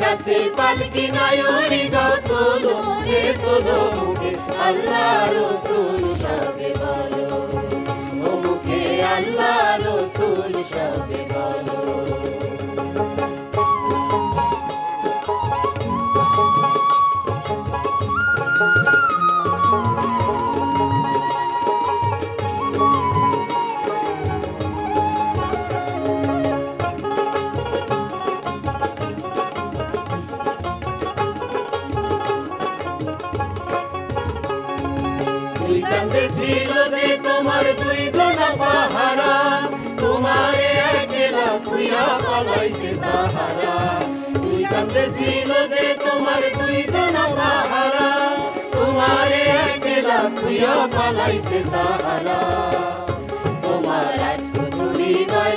আইসাছে পালকি নায়রি গাও তোলো, রে তোলো মুখে। আল্লাহ রসুল সবে বলো, ও মুখে আল্লাহ রসুল সবে বলো। ছিল যে তোমার দুই জনা পাহারা, তোমারে একলা খুইয়া পালাইছে তাহারা। তুই কান্দে ছিল যে তোমার দুই জনা পাহারা, তোমারে একলা খুইয়া পালাইছে তাহারা। তোমার আটকুঠুরি দয়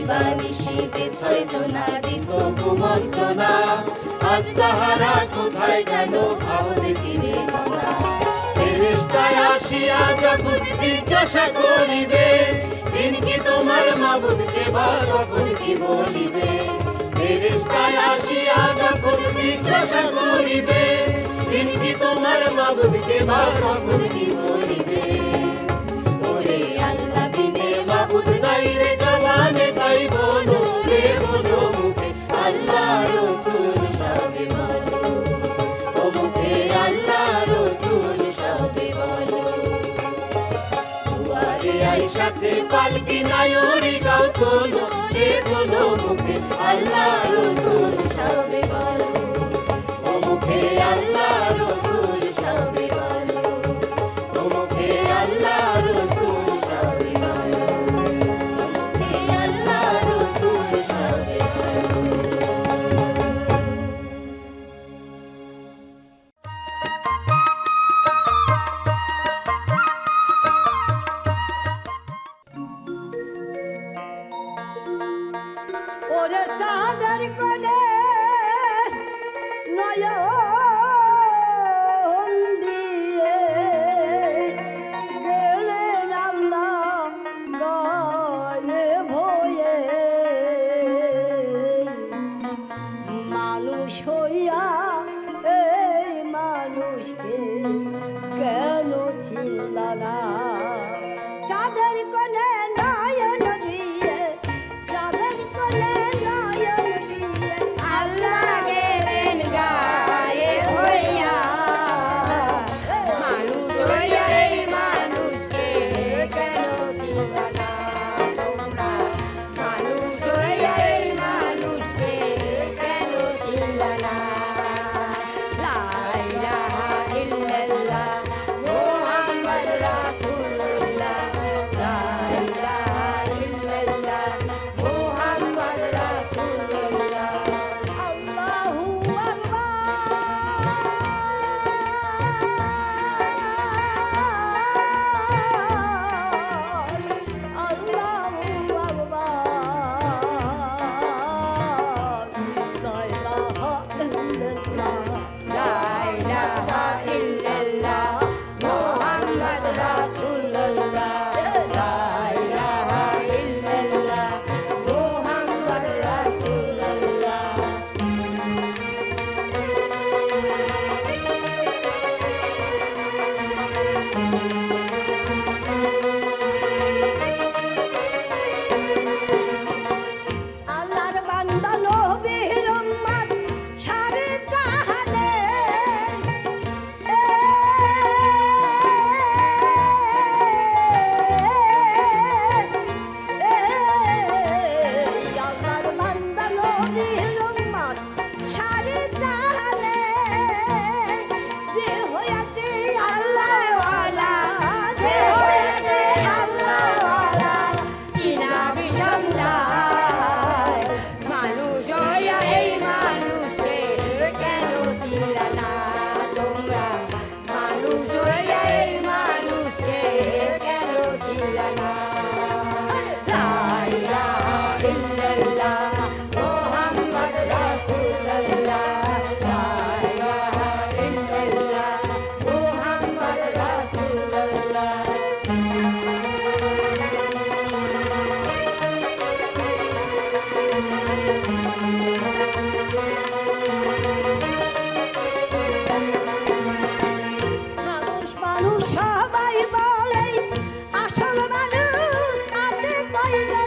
দিবানিশি যে ছয় জনা দিত কুমন্ত্রণা। আজ তাহারা কোথায় গেল ভাব দেখি মনা। ফেরেশতায় আসিয়া যখন জিজ্ঞাসা করিবে, দিন কি তোমার মাবুদকে বা তখন কি বলিবে? ফেরেশতায় আসিয়া যখন জিজ্ঞাসা করিবে, দিন কি তোমার মাবুদকে বা তখন কি বলিবে? ওরে আল্লাহ বিনে মাবুদ নাই রে আইসাছে পালকি নায়রি গাও কোনো। রে কোনো মুখে আল্লাহ রসুল সবে বলো ও মুখে আল্লাহ রসুল সবে Yeah. you go.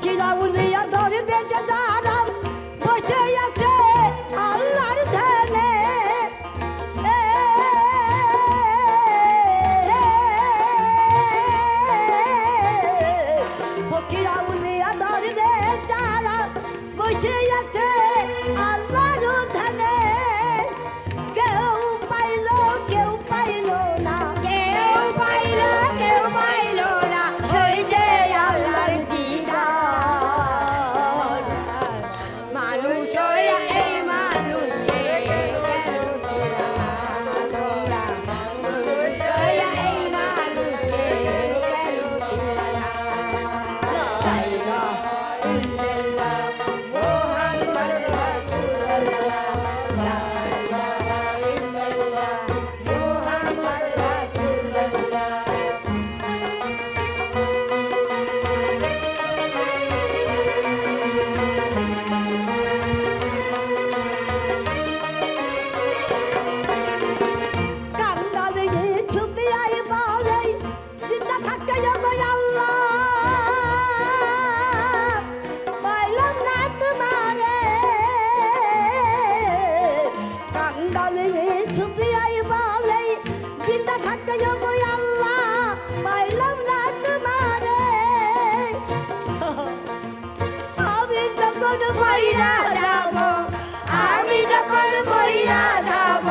সখীরা উলিয়া ধরে বেঁচে যায় মইরা যাব আমি যখন মইরা যাব